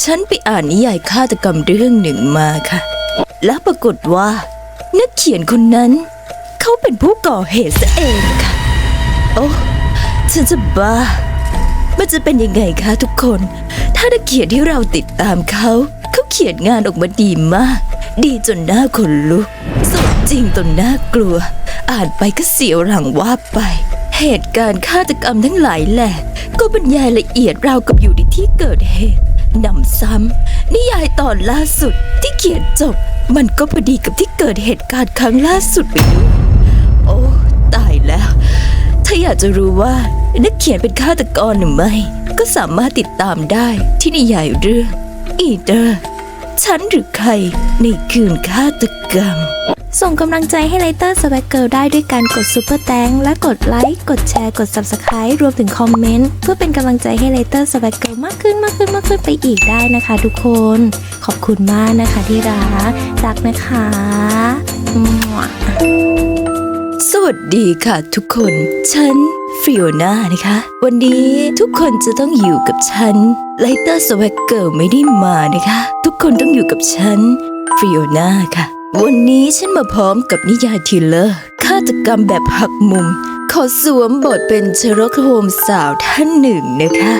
ฉันไปอ่านนิยายฆาตกรรมเรื่องหนึ่งมาค่ะ แล้วปรากฏว่า นักเขียนคนนั้น เขาเป็นผู้ก่อเหตุซะเองค่ะ โอ้ฉันจะบ้า มันจะเป็นยังไงคะทุกคน ถ้านักเขียนที่เราติดตามเขา เขาเขียนงานออกมาดีมาก ดีจนหน้าขนลุกสุดจริงจนน่ากลัว อ่านไปก็เสียวหลังว่าบไป เหตุการณ์ฆาตกรรมทั้งหลายแหละ ก็บรรยายละเอียดราวกับอยู่ในที่เกิดเหตุ หนำซ้ำนิยายตอนล่าสุดที่เขียนจบ มันก็พอดีกับที่เกิดเหตุการณ์ครั้งล่าสุดไปด้วยโอ้ตายแล้ว ถ้าอยากจะรู้ว่านักเขียนเป็นฆาตกรหรือไม่ ก็สามารถติดตามได้ที่นิยายเรื่องอีเดอร์ฉันหรือใครในคืนฆาตกรรม ส่งกำลังใจให้ไลเตอร์สวักเกิลได้ด้วยการกดซุปเปอร์แตงและกดไลค์ กดแชร์ กด Subscribe รวมถึงคอมเมนต์ เพื่อเป็นกำลังใจให้ไลเตอร์สวักเกิลมากขึ้นมากขึ้นมากขึ้นไปอีกได้นะคะทุกคน ขอบคุณมากนะคะที่รักรักนะคะสวัสดีค่ะทุกคน ฉันฟิโอน่านะคะ วันนี้ทุกคนจะต้องอยู่กับฉันไลเตอร์สวักเกิลไม่ได้มานะคะ ทุกคนต้องอยู่กับฉันฟิโอน่าค่ะ วันนี้ฉันมาพร้อมกับนิยายทิลเลอร์ฆาตกรรมแบบหักมุม ขอสวมบทเป็นเชอร์ล็อกโฮมส์สาวท่านหนึ่งนะคะ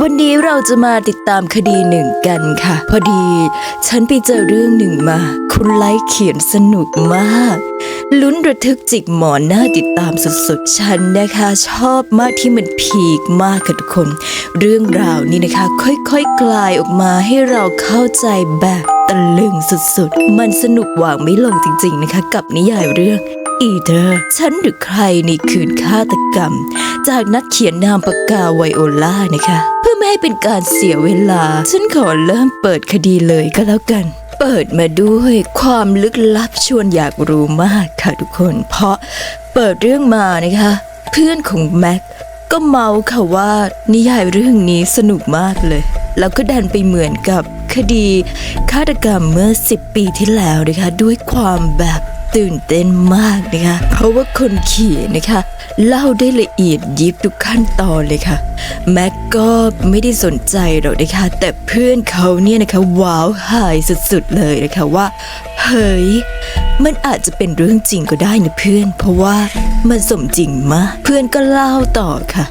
วันนี้เราจะมาติดตามคดีหนึ่งกันค่ะ พอดี ฉันไปเจอเรื่องหนึ่งมา คุณไลค์เขียนสนุกมาก ลุ้นระทึกจิกหมอนหน้าติดตามสุดๆ ฉันนะคะ ชอบมากที่มันพีคมากค่ะทุกคน เรื่องราวนี้นะคะ ค่อยๆกลายออกมาให้เราเข้าใจแบบตะลึงสุดๆ มันสนุกวางไม่ลงจริงๆนะคะ กับนิยายเรื่องอีเดอร์ฉันหรือใครในคืนฆาตกรรม จากนักเขียนนามปากกาไวโอลานะคะ เพื่อไม่ให้เป็นการเสียเวลา ฉันขอเริ่มเปิดคดีเลยก็แล้วกัน เปิดมาด้วยความลึกลับชวนอยากรู้มากค่ะทุกคน เพราะเปิดเรื่องมานะคะ เพื่อนของแม็กก็เมาค่ะว่านิยายเรื่องนี้สนุกมากเลย แล้วก็ดันไปเหมือนกับคดีฆาตกรรมเมื่อ 10 ปีที่แล้วนะคะ ด้วยความแบบ ตื่นเต้นมากนะคะ เพราะว่าคนเขียนนะคะ เล่าได้ละเอียดยิบทุกขั้นตอนเลยค่ะ แม็กก็ไม่ได้สนใจหรอกนะคะ แต่เพื่อนเขาเนี่ยนะคะว้าวหายสุดๆเลยนะคะว่า เฮ้ย มันอาจจะเป็นเรื่องจริงก็ได้นะเพื่อน เพราะว่ามันสมจริงมากเพื่อนก็เล่าต่อค่ะ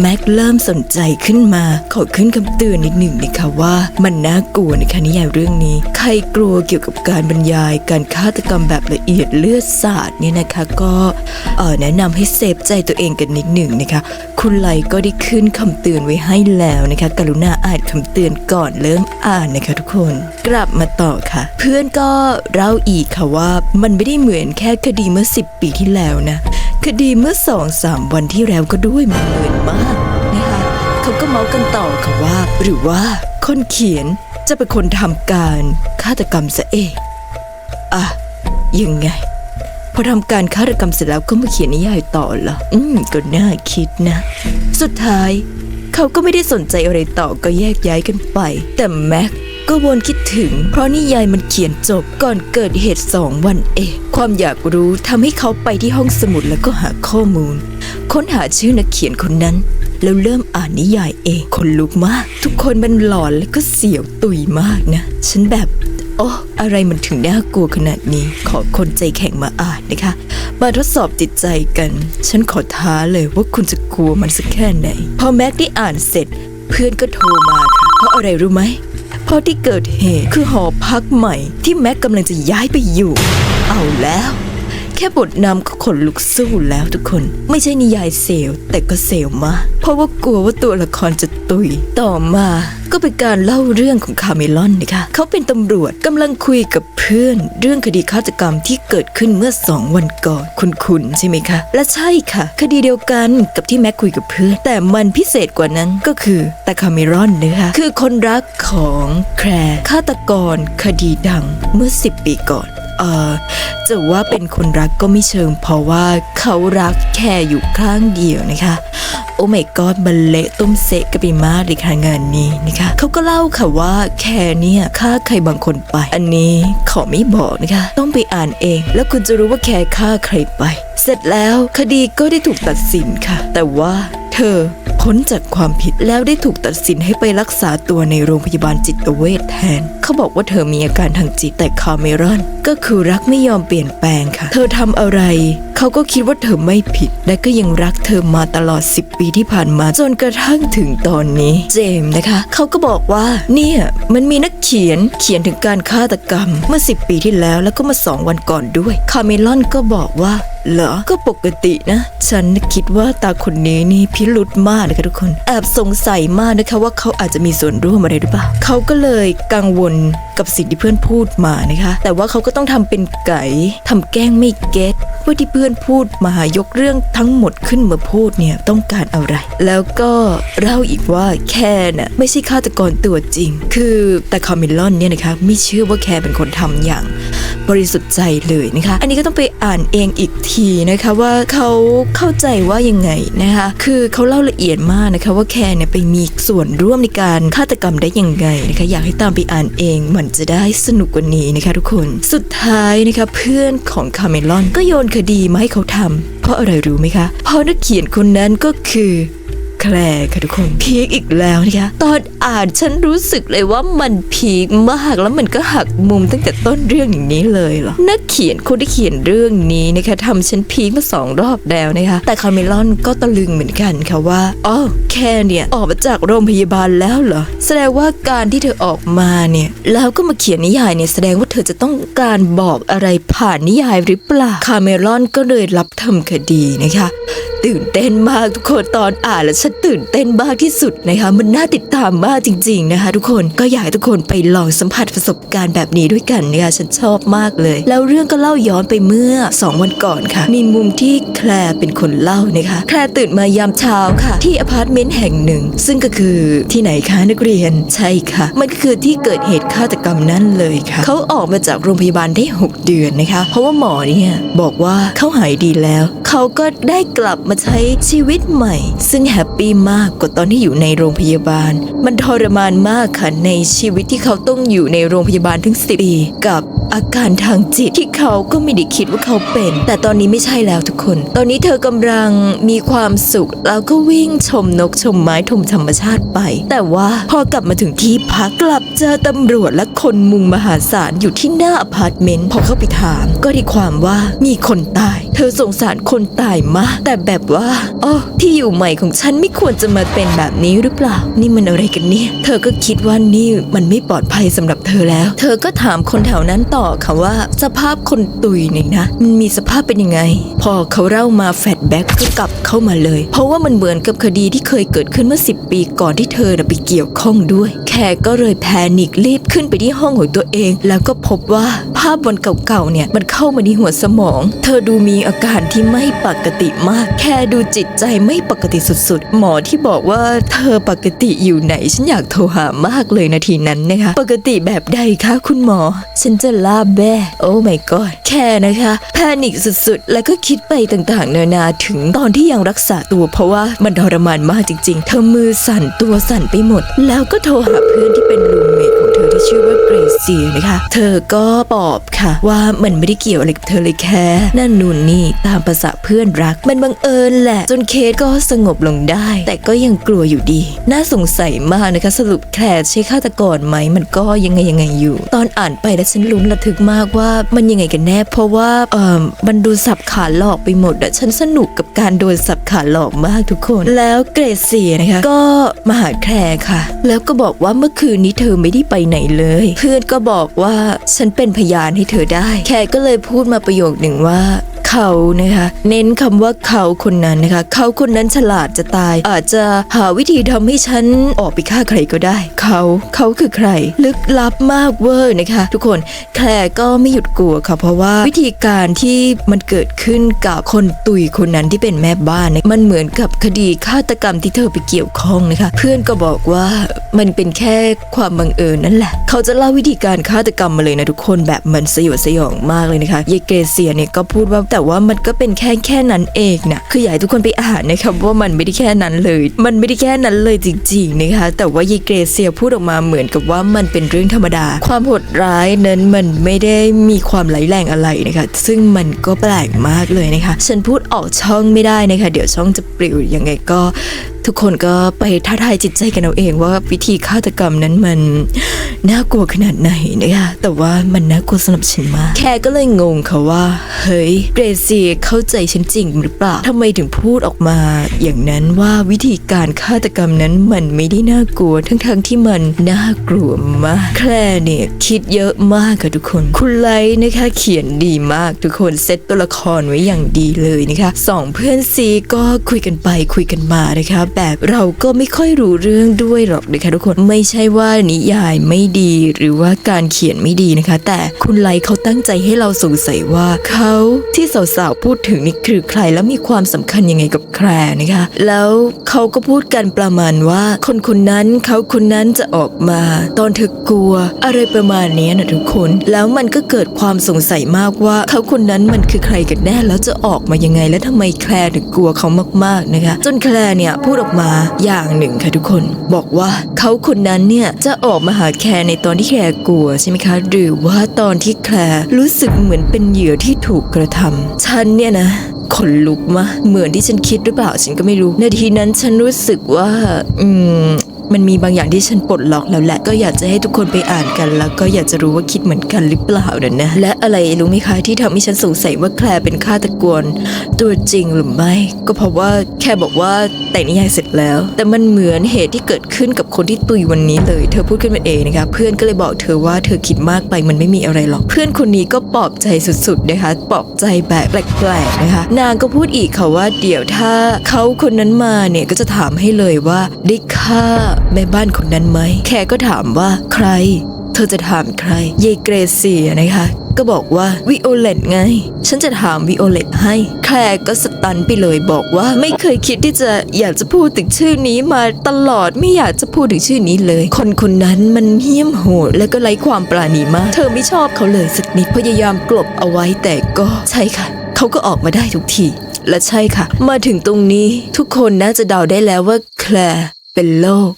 แม็กเริ่มสนใจขึ้นมาขอขึ้นคำเตือนนิดหนึ่งนะคะว่า มันน่ากลัวนะคะนิยายเรื่องนี้ ใครกลัวเกี่ยวกับการบรรยายการฆาตกรรมแบบละเอียดเลือดสาดเนี่ยนะคะ ก็เออแนะนำให้เซฟใจตัวเองกันนิดหนึ่งนะคะ คุณไลก็ได้ขึ้นคำเตือนไว้ให้แล้วนะคะ กรุณาอ่านคำเตือนก่อนเริ่มอ่านนะคะทุกคนกลับมาต่อค่ะ เพื่อนก็เล่าอีกค่ะว่ามันไม่ได้เหมือนแค่คดีเมื่อ 10 ปีที่แล้วนะ คดีเมื่อสองสามวันที่แล้วก็ด้วยมันเหมือนมากนะคะเขาก็เมากันต่อค่ะว่า หรือว่าคนเขียนจะเป็นคนทำการฆาตกรรมซะเองอะยังไง พอทำการฆาตกรรมเสร็จแล้วก็มาเขียนนิยายต่อเหรออืมก็น่าคิดนะ สุดท้าย เขาก็ไม่ได้สนใจอะไรต่อก็แยกย้ายกันไป แต่แม็ก ก็วนคิดถึง เพราะนิยายมันเขียนจบก่อนเกิดเหตุสองวันเองความอยากรู้ทำให้เขาไปที่ห้องสมุดแล้วก็หาข้อมูล ค้นหาชื่อนักเขียนคนนั้น แล้วเริ่มอ่านนิยายเองคนลุกมาก ทุกคนมันหลอนและก็เสียวตุยมากนะ ฉันแบบโอ้อะไรมันถึงน่ากลัวขนาดนี้ ขอคนใจแข็งมาอ่านนะคะ มาทดสอบจิตใจกัน ฉันขอท้าเลยว่าคุณจะกลัวมันสักแค่ไหน พอแม็กได้อ่านเสร็จ เพื่อนก็โทรมาค่ะ เพราะอะไรรู้ไหม เพราะที่เกิดเหตุคือหอพักใหม่ที่แม็กกำลังจะย้ายไปอยู่ เอาแล้ว แค่บทนำก็ขนลุกสู้แล้วทุกคน ไม่ใช่นิยายเซลแต่ก็เซลมากเพราะว่ากลัวว่าตัวละครจะตุย ต่อมาก็เป็นการเล่าเรื่องของคาเมลอนนะคะ เขาเป็นตำรวจกำลังคุยกับเพื่อน เรื่องคดีฆาตกรรมที่ เกิดขึ้นเมื่อสองวันก่อนคุณคุณใช่ไหมคะ และใช่ค่ะ คดีเดียวกันกับที่แม็กคุยกับเพื่อน แต่มันพิเศษกว่านั้นก็คือแต่คาเมรอนนะคะคือคนรักของแคร์ฆาตกรคดีดังเมื่อ 10 ปีก่อนเออจะว่าเป็นคนรักก็ไม่เชิง เพราะว่าเขารักแค่อยู่ข้างเดียวนะคะ โอ้ไม่กอดมันเละต้มเสะกันไปมากเลยค่ะงานนี้นะคะเขาก็เล่าค่ะว่าแค่เนี่ยฆ่าใครบางคนไป อันนี้ขอไม่บอกนะคะ ต้องไปอ่านเอง แล้วคุณจะรู้ว่าแค่ฆ่าใครไป เสร็จแล้วคดีก็ได้ถูกตัดสินค่ะ แต่ว่าเธอพ้นจากความผิดแล้วได้ถูกตัดสินให้ไปรักษาตัวในโรงพยาบาลจิตเวชแทน เขาบอกว่าเธอมีอาการทางจิตแต่คาเมรอน ก็คือรักไม่ยอมเปลี่ยนแปลงค่ะ เธอทำอะไร เขาก็คิดว่าเธอไม่ผิด และก็ยังรักเธอมาตลอด 10 ปีที่ผ่านมาจนกระทั่งถึงตอนนี้ เจมส์นะคะ เขาก็บอกว่า เนี่ยมันมีนักเขียนเขียนถึงการฆาตกรรมเมื่อ 10 ปีที่แล้วแล้วก็มาสองวันก่อนด้วย คาเมลอนก็บอกว่าเหรอ ก็ปกตินะ ฉันคิดว่าตาคนนี้นี่พิรุธมากนะคะทุกคน แอบสงสัยมากนะคะว่าเขาอาจจะมีส่วนร่วมอะไรหรือเปล่า เขาก็เลยกังวล Amin. กับสิ่งที่เพื่อนพูดมานะคะ แต่ว่าเขาก็ต้องทำเป็นไก่ทำแกล้งไม่เก็ตว่าที่เพื่อนพูดมายกเรื่องทั้งหมดขึ้นมาพูดเนี่ยต้องการอะไร แล้วก็เล่าอีกว่าแค่น่ะไม่ใช่ฆาตกรตัวจริง คือแต่คาเมลอนเนี่ยนะคะไม่เชื่อว่าแค่เป็นคนทำอย่างบริสุทธิ์ใจเลยนะคะ อันนี้ก็ต้องไปอ่านเองอีกทีนะคะว่าเขาเข้าใจว่ายังไงนะคะ คือเขาเล่าละเอียดมากนะคะว่าแคร์เนี่ยไปมีส่วนร่วมในการฆาตกรรมได้ยังไงนะคะ อยากให้ตามไปอ่านเองเหมันจะได้สนุกกว่านี้นะคะทุกคน สุดท้ายนะคะเพื่อนของคาเมลอนก็โยนคดีมาให้เขาทำเพราะอะไรรู้ไหมคะ เพราะนักเขียนคนนั้นก็คือ แคลร์ค่ะทุกคนพีคอีกแล้วนะคะตอนอ่านฉันรู้สึกเลยว่ามันพีคมากแล้วมันก็หักมุมตั้งแต่ต้นเรื่องอย่างนี้เลยเหรอนักเขียนคนที่เขียนเรื่องนี้นะคะทำฉันพีคมาสองรอบแล้วนะคะแต่คาเมลอนก็ตะลึงเหมือนกันค่ะว่าอ๋อแค่เนี่ยออกมาจากโรงพยาบาลแล้วเหรอแสดงว่าการที่เธอออกมาเนี่ยแล้วก็มาเขียนนิยายเนี่ยแสดงว่าเธอจะต้องการบอกอะไรผ่านนิยายหรือเปล่าคาเมลอนก็เลยรับทำคดีนะคะ ตื่นเต้นมากทุกคนตอนอ่านแล้วฉันตื่นเต้นมากที่สุดนะคะมันน่าติดตามมากจริง ๆนะคะ ทุกคนก็อยากให้ทุกคนไปลองสัมผัสประสบการณ์แบบนี้ด้วยกันนะคะฉันชอบมากเลย แล้วเรื่องก็เล่าย้อนไปเมื่อ 2 วันก่อนค่ะ มีมุมที่แคลร์เป็นคนเล่านะคะ แคลร์ตื่นมายามเช้าค่ะ ที่อพาร์ตเมนต์แห่งหนึ่ง ซึ่งก็คือที่ไหนคะนักเรียนใช่ค่ะ มันก็คือที่เกิดเหตุฆาตกรรมนั่นเลยค่ะเขาออกมาจากโรงพยาบาลได้ 6 เดือนนะคะ เพราะว่าหมอเนี่ยบอกว่าเขาหายดีแล้วเขาก็ได้กลับมาใช้ชีวิตใหม่ ซึ่งแฮปปี้มากกว่าตอนที่อยู่ในโรงพยาบาล มันทรมานมากค่ะในชีวิตที่เขาต้องอยู่ในโรงพยาบาลถึงสิปีกับอาการทางจิตที่เขาก็ไม่ได้คิดว่าเขาเป็น แต่ตอนนี้ไม่ใช่แล้วทุกคน ตอนนี้เธอกำลังมีความสุข แล้วก็วิ่งชมนกชมไม้ชมธรรมชาติไป แต่ว่าพอกลับมาถึงที่พักกลับเจอตำรวจและคนมุงมหาศาลอยู่ที่หน้าอพาร์ตเมนต์พอเข้าไปถาม ก็ได้ความว่ามีคนตาย เธอสงสารคนตายมากแต่แบบว่าอ๋อที่อยู่ใหม่ของฉันไม่ควรจะมาเป็นแบบนี้หรือเปล่า นี่มันอะไรกันเนี่ย เธอก็คิดว่านี่มันไม่ปลอดภัยสำหรับเธอแล้ว เธอก็ถามคนแถวนั้นต่อค่ะว่า สภาพคนตุยนี่นะ มันมีสภาพเป็นยังไง พอเขาเล่ามาแฟลชแบ็กก็กลับเข้ามาเลย เพราะว่ามันเหมือนกับคดีที่เคยเกิดขึ้นเมื่อ 10 ปีก่อนที่เธอน่ะไปเกี่ยวข้องด้วย แขกก็เลยแพนิครีบขึ้นไปที่ห้องของตัวเอง แล้วก็พบว่าภาพวันเก่าๆเนี่ยมันเข้ามาในหัวสมอง เธอดูมีอาการที่ไม่ปกติมาก แค่ดูจิตใจไม่ปกติสุดๆ หมอที่บอกว่าเธอปกติอยู่ไหน ฉันอยากโทรหามากเลยนาทีนั้นนะคะ ปกติแบบใดคะคุณหมอ ฉันจะลาแบ้โอ้ my god แค่นะคะ แพนิคสุดๆ แล้วก็คิดไปต่างๆ นานาถึงตอนที่ยังรักษาตัวเพราะว่ามันทรมานมากจริง ๆ เธอมือสั่นตัวสั่นไปหมด แล้วก็โทรหาเพื่อนที่เป็นรูมเมทของ อที่ชื่อว่าเกรซีนะคะ เธอก็ปอบค่ะ ว่ามันไม่ได้เกี่ยวอะไรกับเธอเลยแค่นั่นนู่นนี่ตามภาษาเพื่อนรัก มันบังเอิญแหละ จนเคสก็สงบลงได้ แต่ก็ยังกลัวอยู่ดี น่าสงสัยมากนะคะ สรุปแคลร์ใช่ฆาตกรไหมมันก็ยังไงยังไงอยู่ ตอนอ่านไปแล้วฉันลุ้นระทึกมากว่ามันยังไงกันแน่ เพราะว่าเออมันดูสับขาหลอกไปหมดอะฉันสนุกกับการโดนสับขาหลอกมากทุกคน แล้วเกรซีนะคะ ก็มาหาแคลร์ค่ะ แล้วก็บอกว่าเมื่อคืนนี้เธอไม่ได้ไปไหนเลย เพื่อนก็บอกว่าฉันเป็นพยานให้เธอได้แคลก็เลยพูดมาประโยคหนึ่งว่าเขานะคะเน้นคำว่าเขาคนนั้นนะคะ เขาคนนั้นฉลาดจะตาย อาจจะหาวิธีทำให้ฉันออกไปฆ่าใครก็ได้ เขาเขาคือใคร ลึกลับมากเวอร์นะคะ ทุกคนแคลก็ไม่หยุดกลัวค่ะ เพราะว่าวิธีการที่มันเกิดขึ้นกับคนตุยคนนั้นที่เป็นแม่บ้านเนี่ยมันเหมือนกับคดีฆาตกรรมที่เธอไปเกี่ยวข้องนะคะ เพื่อนก็บอกว่ามันเป็นแค่ความบังเอิญนั่นแหละเขาจะเล่าวิธีการฆาตกรรมมาเลยนะทุกคนแบบมันสยดสยองมากเลยนะคะเยเกเซียเนี่ยก็พูดว่าแต่ว่ามันก็เป็นแค่แค่นั้นเองนะคืออยากให้ทุกคนไปอ่านนะครับว่ามันไม่ได้แค่นั้นเลย มันไม่ได้แค่นั้นเลยจริงๆนะคะแต่ว่าเยเกเซียพูดออกมาเหมือนกับว่ามันเป็นเรื่องธรรมดา ความโหดร้ายนั้นมันไม่ได้มีความไหลแรงอะไรนะคะซึ่งมันก็แปลกมากเลยนะคะ ฉันพูดออกช่องไม่ได้นะคะ เดี๋ยวช่องจะปลิวยังไงก็ ทุกคนก็ไปท้าทายจิตใจกันเอาเองว่าวิธีฆาตกรรมนั้นมันน่ากลัวขนาดไหนนะคะแต่ว่ามันน่ากลัวสำหรับฉันมากแคก็เลยงงค่ะว่า เฮ้ยเกรซีเข้าใจฉันจริงหรือเปล่าทำไมถึงพูดออกมา อย่างนั้นว่าวิธีการฆาตกรรมนั้นมันไม่ได้น่ากลัว ทั้งๆที่มันน่ากลัวมากแคลร์เนี่ยคิดเยอะมากค่ะทุกคน คุณไลท์นะคะเขียนดีมากทุกคนเซตตัวละครไว้อย่างดีเลยนะคะสองเพื่อนซีก็คุยกันไปคุยกันมานะคะแบบเราก็ไม่ค่อยรู้เรื่องด้วยหรอกนะคะทุกคนไม่ใช่ว่านิยายไม่ดีหรือว่าการเขียนไม่ดีนะคะ แต่คุณไลท์เขาตั้งใจให้เราสงสัยว่าเขาที่สาวๆพูดถึงนี่คือใครแล้วมีความสำคัญยังไงกับแคร์นะคะ แล้วเขาก็พูดกันประมาณว่า คนคนนั้นเขาคนนั้นจะออกมา ตอนเธอกลัว อะไรประมาณนี้นะทุกคน แล้วมันก็เกิดความสงสัยมากว่าเขาคนนั้นมันคือใครกันแน่แล้วจะออกมายังไง และทำไมแคร์ถึงกลัวเขามากๆนะคะ จนแคร์เนี่ยพูดออกมาอย่างหนึ่งค่ะทุกคน บอกว่าเขาคนนั้นเนี่ยจะออกมาหาแคร์ในตอนที่แคร์กลัวใช่ไหมคะ หรือว่าตอนที่แคร์รู้สึกเหมือนเป็นเหยื่อที่ถูกกระทำฉันเนี่ยนะขนลุกมาเหมือนที่ฉันคิดหรือเปล่าฉันก็ไม่รู้ ในทีนั้นฉันรู้สึกว่า อืม มันมีบางอย่างที่ฉันปลดล็อกแล้วแหละก็อยากจะให้ทุกคนไปอ่านกัน แล้วก็อยากจะรู้ว่าคิดเหมือนกันหรือเปล่านะนะและอะไรรู้ไหมคะที่ทำให้ฉันสงสัยว่าแคลร์เป็นฆาตกรตัวจริงหรือไม่ ก็เพราะว่าแค่บอกว่าแต่งนิยายเสร็จแล้ว แต่มันเหมือนเหตุที่เกิดขึ้นกับคนที่ตุยวันนี้เลย เธอพูดขึ้นมาเองนะคะเพื่อนก็เลยบอกเธอว่าเธอคิดมากไปมันไม่มีอะไรหรอก เพื่อนคนนี้ก็ปลอบใจสุดๆนะคะปลอบใจแบบแปลกๆนะคะนางก็พูดอีกค่ะว่าเดี๋ยวถ้าเขาคนนั้นมาเนี่ยก็จะถามให้เลยว่าได้ฆ่าแม่บ้านคนนั้นไหมแคก็ถามว่าใคร เธอจะถามใคร เยเกรเซียนะคะ ก็บอกว่าวิโอเลตไง ฉันจะถามวิโอเลตให้ แคลร์ก็สตันไปเลยบอกว่าไม่เคยคิดที่จะอยากจะพูดถึงชื่อนี้มาตลอดไม่อยากจะพูดถึงชื่อนี้เลย คนคนนั้นมันเหี้ยมโหดและก็ไร้ความปราณีมาก เธอไม่ชอบเขาเลยสักนิดพยายามกลบเอาไว้แต่ก็ใช่ค่ะ เขาก็ออกมาได้ทุกทีและใช่ค่ะ มาถึงตรงนี้ทุกคนน่าจะเดาได้แล้วว่าแคลร์เป็นโรค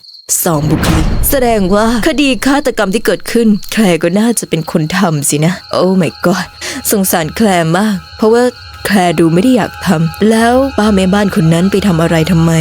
สองบุคลิกแสดงว่าคดีฆาตกรรมที่เกิดขึ้น แคลก็น่าจะเป็นคนทำสินะ โอ้ my god สงสารแคลมาก เพราะว่าแคลดูไม่ได้อยากทำแล้วป้าแม่บ้านคนนั้นไปทำอะไรทำไม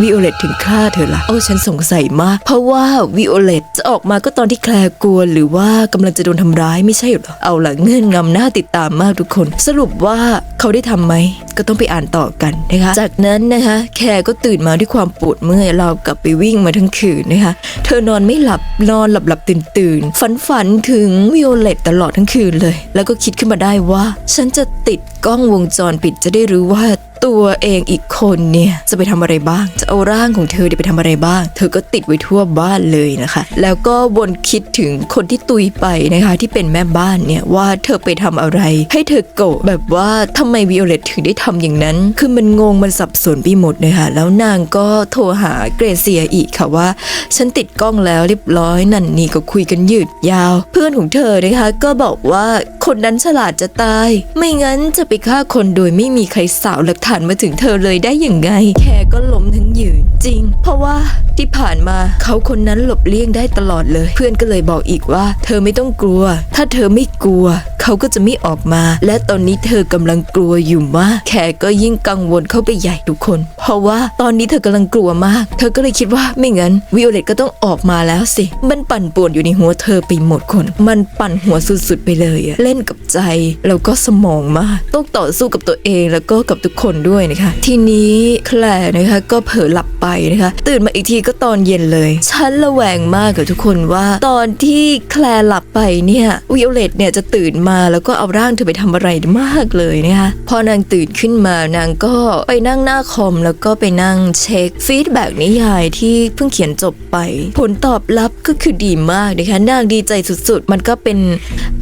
วิโอเลตถึงฆ่าเธอละ่ะโอ้ฉันสงสัยมาก เพราะว่าวิโอเลตจะออกมาก็ตอนที่แคลกลัวหรือว่ากำลังจะโดนทำร้ายไม่ใช่เหรอเอาละเงื่อนงำหน่าติดตามมากทุกคน สรุปว่าเขาได้ทำไหม ก็ต้องไปอ่านต่อกันนะคะ จากนั้นนะคะ แคร์ก็ตื่นมาด้วยความปวดเมื่อยเรากลับไปวิ่งมาทั้งคืนนะคะ เธอนอนไม่หลับนอนหลับหลับตื่นตื่นฝันฝันถึงวิโอเลตตลอดทั้งคืนเลย แล้วก็คิดขึ้นมาได้ว่า ฉันจะติด กล้องวงจรปิดจะได้รู้ว่าตัวเองอีกคนเนี่ยจะไปทำอะไรบ้าง จะเอาร่างของเธอเนี่ยไปทำอะไรบ้าง เธอก็ติดไว้ทั่วบ้านเลยนะคะ แล้วก็วนคิดถึงคนที่ตุยไปนะคะ ที่เป็นแม่บ้านเนี่ยว่าเธอไปทำอะไร ให้เธอโกรธแบบว่าทำไมวิโอเลตถึงได้ทำอย่างนั้น คือมันงงมันสับสนไปหมดนะคะแล้วนางก็โทรหาเกรเซียอีกค่ะว่า ฉันติดกล้องแล้วเรียบร้อยนั่นนี่ก็คุยกันยืดยาว เพื่อนของเธอนะคะ ก็บอกว่าคนนั้นฉลาดจะตาย ไม่งั้นจะไปฆ่าคนโดยไม่มีใครสาวหลักฐานมาถึงเธอเลยได้อย่างไง แคก็ล้มทั้งยืนจริง เพราะว่าที่ผ่านมาเขาคนนั้นหลบเลี่ยงได้ตลอดเลย เพื่อนก็เลยบอกอีกว่า เธอไม่ต้องกลัว ถ้าเธอไม่กลัว เขาก็จะไม่ออกมา และตอนนี้เธอกำลังกลัวอยู่มากแขกก็ยิ่งกังวลเข้าไปใหญ่ทุกคน เพราะว่าตอนนี้เธอกำลังกลัวมาก เธอก็เลยคิดว่าไม่งั้นวิโอเลตก็ต้องออกมาแล้วสิ มันปั่นป่วนอยู่ในหัวเธอไปหมดคน มันปั่นหัวสุดๆไปเลยอะเล่นกับใจแล้วก็สมองมากต้องต่อสู้กับตัวเองแล้วก็กับทุกคนด้วยนะคะ ทีนี้แคลร์นะคะก็เผลอหลับไปนะคะ ตื่นมาอีกทีก็ตอนเย็นเลย ฉันระแวงมากกับทุกคนว่า ตอนที่แคลร์หลับไปเนี่ยวิโอเลตเนี่ยจะตื่นมาแล้วก็เอาร่างเธอไปทำอะไรมากเลยนะคะพอนางตื่นขึ้นมานางก็ไปนั่งหน้าคอมแล้วก็ไปนั่งเช็คฟีดแบ็กนิยายที่เพิ่งเขียนจบไป ผลตอบรับก็คือดีมากนะคะนางดีใจสุดๆ มันก็เป็น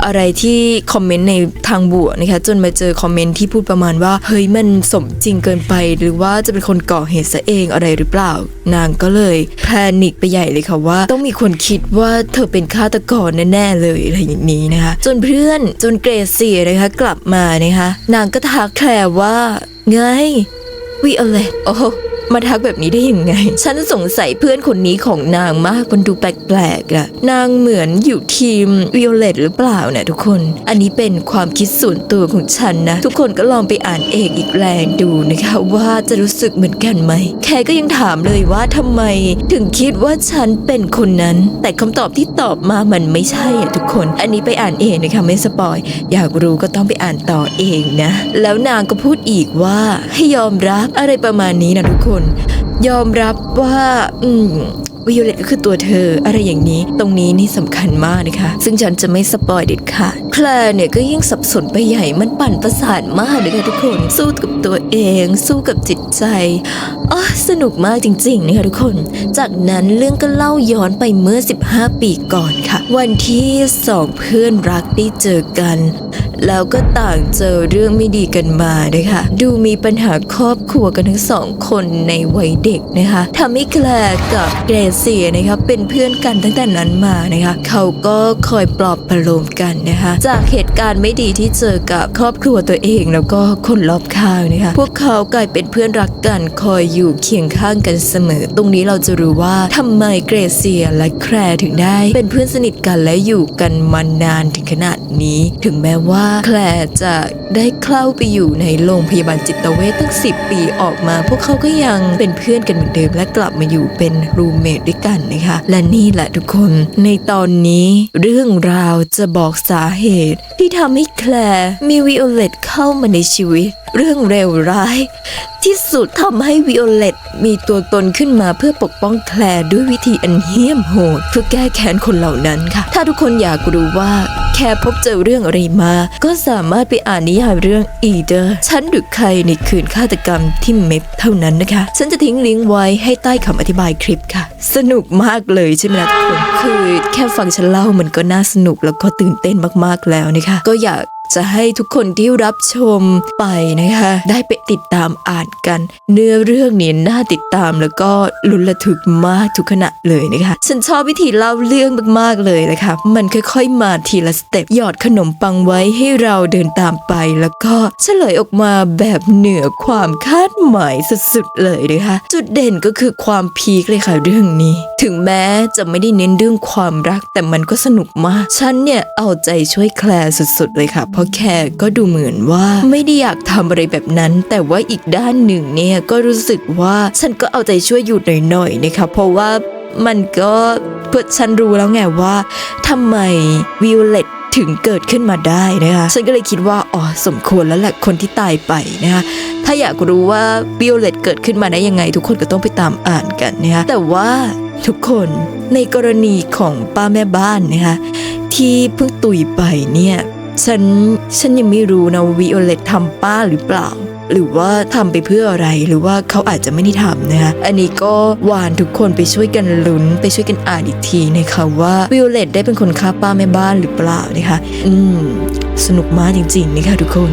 อะไรที่คอมเมนต์ในทางบวกนะคะจนมาเจอคอมเมนต์ที่พูดประมาณว่า เฮ้ยมันสมจริงเกินไป หรือว่าจะเป็นคนก่อเหตุซะเองอะไรหรือเปล่า นางก็เลยแพนิคไปใหญ่เลยค่ะว่า ต้องมีคนคิดว่าเธอเป็นฆาตกรแน่ๆเลยอะไรอย่างนี้นะคะ จนเพื่อนจนเกรซี่นะคะกลับมานะคะ นางก็ทักแคลว่าไงวิอเลตโอ้ มาทักแบบนี้ได้ยังไง ฉันสงสัยเพื่อนคนนี้ของนางมากมันดูแปลกๆอะนางเหมือนอยู่ทีมวิโอเลตหรือเปล่านะทุกคน อันนี้เป็นความคิดส่วนตัวของฉันนะ ทุกคนก็ลองไปอ่านเองอีกแรงดูนะคะว่าจะรู้สึกเหมือนกันไหม แคก็ยังถามเลยว่าทำไม ถึงคิดว่าฉันเป็นคนนั้น แต่คำตอบที่ตอบมามันไม่ใช่อะทุกคน อันนี้ไปอ่านเองนะคะไม่สปอย อยากรู้ก็ต้องไปอ่านต่อเองนะ แล้วนางก็พูดอีกว่าให้ยอมรับอะไรประมาณนี้นะทุกคนยอมรับว่าอืมวิโอเลตก็คือตัวเธออะไรอย่างนี้ ตรงนี้นี่สำคัญมากนะคะ ซึ่งฉันจะไม่สปอยเด็ดขาดแคลร์เนี่ยก็ยิ่งสับสนไปใหญ่มันปั่นประสาทมากเลยค่ะทุกคน สู้กับตัวเอง สู้กับจิตใจอ๋อสนุกมากจริงๆนะคะทุกคน จากนั้นเรื่องก็เล่าย้อนไปเมื่อ 15 ปีก่อนค่ะ วันที่สองเพื่อนรักได้เจอกัน แล้วก็ต่างเจอเรื่องไม่ดีกันมานะคะ ดูมีปัญหาครอบครัวกันทั้งสองคนในวัยเด็กนะคะทำให้แคลร์กับเกรเซียนะคะเป็นเพื่อนกันตั้งแต่นั้นมานะคะ เขาก็คอยปลอบประโลมกันนะคะ จากเหตุการณ์ไม่ดีที่เจอกับครอบครัวตัวเองแล้วก็คนรอบข้างนะคะ พวกเขากลายเป็นเพื่อนรักกันคอยอยู่เคียงข้างกันเสมอ ตรงนี้เราจะรู้ว่าทำไมเกรเซียและแคลร์ถึงได้ เป็นเพื่อนสนิทกันและอยู่กันมานานถึงขนาดนี้ ถึงแม้ว่าแคลจะได้เข้าไปอยู่ในโรงพยาบาลจิตเวชตั้ง 10 ปีออกมา พวกเขาก็ยังเป็นเพื่อนกันเหมือนเดิม และกลับมาอยู่เป็นรูเมทด้วยกันนะคะ และนี่แหละทุกคนในตอนนี้เรื่องราวจะบอกสาเหตุ ที่ทำให้แคลร์มีวิโอเลตเข้ามาในชีวิต เรื่องเลวร้าย ที่สุดทำให้วิโอเลตมีตัวตนขึ้นมาเพื่อปกป้องแคลร์ด้วยวิธีอันเหี้ยมโหด เพื่อแก้แค้นคนเหล่านั้นค่ะ ถ้าทุกคนอยากรู้ว่าแคร์พบเจอเรื่องอะไรมา ก็สามารถไปอ่านนิยายเรื่องอีเดอร์ฉันหรือใครในคืนฆาตกรรมที่เมฟเท่านั้นนะคะ ฉันจะทิ้งลิงก์ไว้ให้ใต้คำอธิบายคลิปค่ะ สนุกมากเลยใช่ไหมล่ะทุกคนคือแค่ฟังฉันเล่ามันก็น่าสนุกแล้วก็ตื่นเต้นมากๆแล้วนะคะก็อยาก จะให้ทุกคนที่รับชมไปนะคะ ได้ไปติดตามอ่านกัน เนื้อเรื่องนี่ยน่าติดตามแล้วก็ลุ้นระทึกมากทุกขณะเลยนะคะ ฉันชอบวิธีเล่าเรื่องมากๆเลยนะคะ มันค่อยๆมาทีละสเต็ปหยอดขนมปังไว้ให้เราเดินตามไปแล้วก็เฉลยออกมาแบบเหนือความคาดหมายสุดๆเลยนะคะ จุดเด่นก็คือความพีคเลยค่ะเรื่องนี้ ถึงแม้จะไม่ได้เน้นเรื่องความรัก แต่มันก็สนุกมาก ฉันเนี่ยเอาใจช่วยแคลร์สุดๆเลยค่ะเพราะแคร์ก็ดูเหมือนว่าไม่ได้อยากทำอะไรแบบนั้น แต่ว่าอีกด้านหนึ่งเนี่ยก็รู้สึกว่าฉันก็เอาใจช่วยอยู่หน่อยๆนะคะเพราะว่ามันก็เพื่อฉันรู้แล้วไงว่าทำไมวิโอเลตถึงเกิดขึ้นมาได้นะคะฉันก็เลยคิดว่าอ๋อสมควรแล้วแหละคนที่ตายไปนะคะถ้าอยากรู้ว่าวิโอเลตเกิดขึ้นมาได้ยังไง ทุกคนก็ต้องไปตามอ่านกันนะคะแต่ว่าทุกคนในกรณีของป้าแม่บ้านนะคะที่เพิ่งตุยไปเนี่ย ฉันฉันยังไม่รู้นะวิโอเลตทำป้าหรือเปล่า หรือว่าทำไปเพื่ออะไรหรือว่าเขาอาจจะไม่ได้ทำนะคะอันนี้ก็วานทุกคนไปช่วยกันลุ้น ไปช่วยกันอ่านอีกทีนะคะว่าวิโอเลตได้เป็นคนฆ่าป้าแม่บ้านหรือเปล่านะคะ อืมสนุกมากจริงๆนะคะทุกคน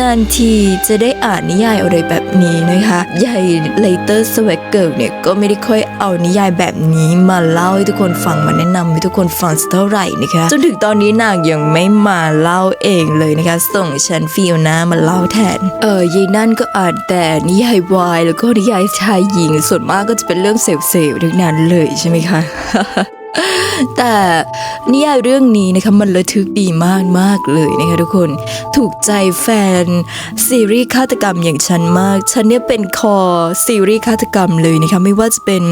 นานๆทีจะได้อ่านนิยายอะไรแบบนี้นะคะยายเลเตอร์สวกเกิลเนี่ยก็ไม่ได้ค่อยเอานิยายแบบนี้มาเล่าให้ทุกคนฟังมาแนะนำให้ทุกคนฟังสักเท่าไหร่นะคะจนถึงตอนนี้นางยังไม่มาเล่าเองเลยนะคะ ส่งฉันฟิโอนามาเล่าแทน เออยายนั่นก็อ่านแต่นิยายวายแล้วก็นิยายชายหญิงส่วนมากก็จะเป็นเรื่องเซลล์ๆทั้งนั้นเลยใช่ไหมคะ แต่นิยายเรื่องนี้นะคะมันระทึกดีมากมากเลยนะคะทุกคนถูกใจแฟนซีรีส์ฆาตกรรมอย่างฉันมาก ฉันเนี่ยเป็นคอซีรีส์ฆาตกรรมเลยนะคะไม่ว่าจะเป็น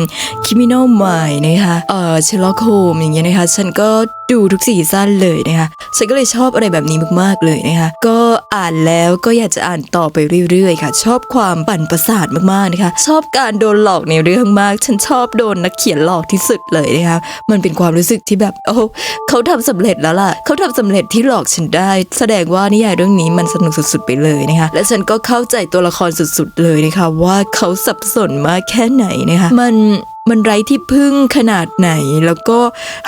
Criminal Minds นะคะเอ่อ Sherlock Holmes อย่างเงี้ยนะคะฉันก็ดูทุกซีซั่นเลยนะคะฉันก็เลยชอบอะไรแบบนี้มากๆเลยนะคะก็อ่านแล้วก็อยากจะอ่านต่อไปเรื่อยๆค่ะ ชอบความปั่นประสาทมากๆนะคะชอบการโดนหลอกในเรื่องมาก ฉันชอบโดนนักเขียนหลอกที่สุดเลยนะคะมันเป็นความรู้สึกที่แบบ โอ้เขาทำสำเร็จแล้วล่ะ เขาทำสำเร็จที่หลอกฉันได้ แสดงว่านิยายเรื่องนี้มันสนุกสุด ๆ ไปเลยนะคะ และฉันก็เข้าใจตัวละครสุด ๆ เลยนะคะ ว่าเขาสับสนมากแค่ไหนนะคะ มัน มันไร้ที่พึ่งขนาดไหน แล้วก็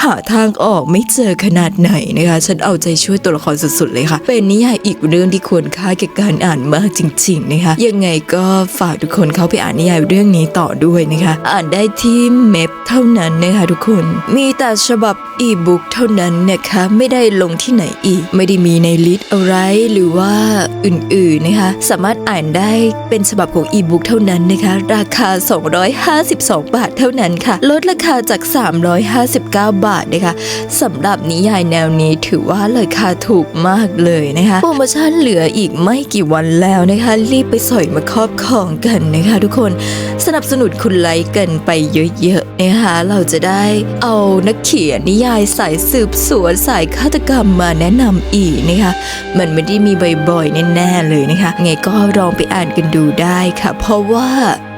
หาทางออกไม่เจอขนาดไหนนะคะ ฉันเอาใจช่วยตัวละครสุดๆเลยค่ะ เป็นนิยายอีกเรื่องที่ควรค่าแก่การอ่านมากจริง ๆ นะคะ ยังไงก็ฝากทุกคนเข้าไปอ่านนิยายเรื่องนี้ต่อด้วยนะคะ อ่านได้ที่เมพเท่านั้นนะคะทุกคน มีแต่ฉบับอีบุ๊กเท่านั้นนะคะ ไม่ได้ลงที่ไหนอีก ไม่ได้มีในลิสต์อะไรหรือว่าอื่นๆนะคะ สามารถอ่านได้เป็นฉบับของอีบุ๊กเท่านั้นนะคะ ราคา 252 บาทเท่านั้นค่ะ ลดราคาจาก 359 บาทนะคะสำหรับนิยายแนวนี้ถือว่าราคาถูกมากเลยนะคะโปรโมชั่นเหลืออีกไม่กี่วันแล้วนะคะ รีบไปสอยมาครอบครองกันนะคะทุกคนสนับสนุนคุณไลค์กันไปเยอะๆนะคะเราจะได้เอานักเขียนนิยายสายสืบสวนสายฆาตกรรมมาแนะนำอีกนะคะมันไม่ได้มีบ่อยๆแน่ๆเลยนะคะไงก็ลองไปอ่านกันดูได้ค่ะ เพราะว่า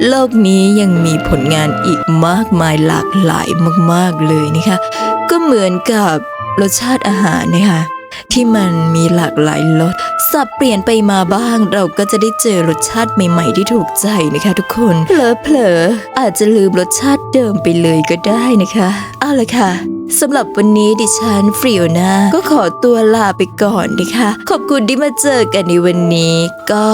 โลกนี้ยังมีผลงานอีกมากมายหลากหลายมากๆเลยนะคะ ก็เหมือนกับรสชาติอาหารนะคะที่มันมีหลากหลายรสสับเปลี่ยนไปมาบ้าง เราก็จะได้เจอรสชาติใหม่ ๆ ที่ถูกใจนะคะ ทุกคนเผลอๆอาจจะลืมรสชาติเดิมไปเลยก็ได้นะคะเอาละค่ะ สำหรับวันนี้ดิฉันฟริโอนาก็ขอตัวลาไปก่อนนะคะ ขอบคุณที่มาเจอกันในวันนี้ ก็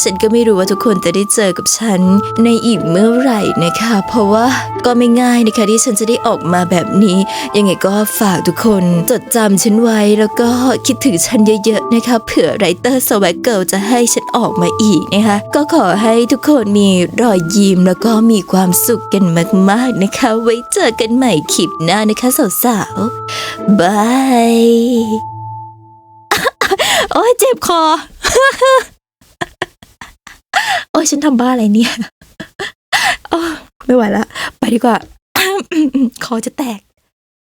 ฉันก็ไม่รู้ว่าทุกคนจะได้เจอกับฉันในอีกเมื่อไหร่นะคะ เพราะว่าก็ไม่ง่ายนะคะที่ฉันจะได้ออกมาแบบนี้ ยังไงก็ฝากทุกคนจดจำฉันไว้แล้วก็คิดถึงฉันเยอะๆนะคะ เผื่อไรเตอร์สวักเกิลจะให้ฉันออกมาอีกนะคะ ก็ขอให้ทุกคนมีรอยยิ้มแล้วก็มีความสุขกันมากๆนะคะ ไว้เจอกันใหม่คลิปหน้านะคะสาวสาวบายโอ้ยเจ็บคอ โอ้ยฉันทำบ้าอะไรเนี่ย โอ้ไม่ไหวละไปดีกว่าคอจะแตก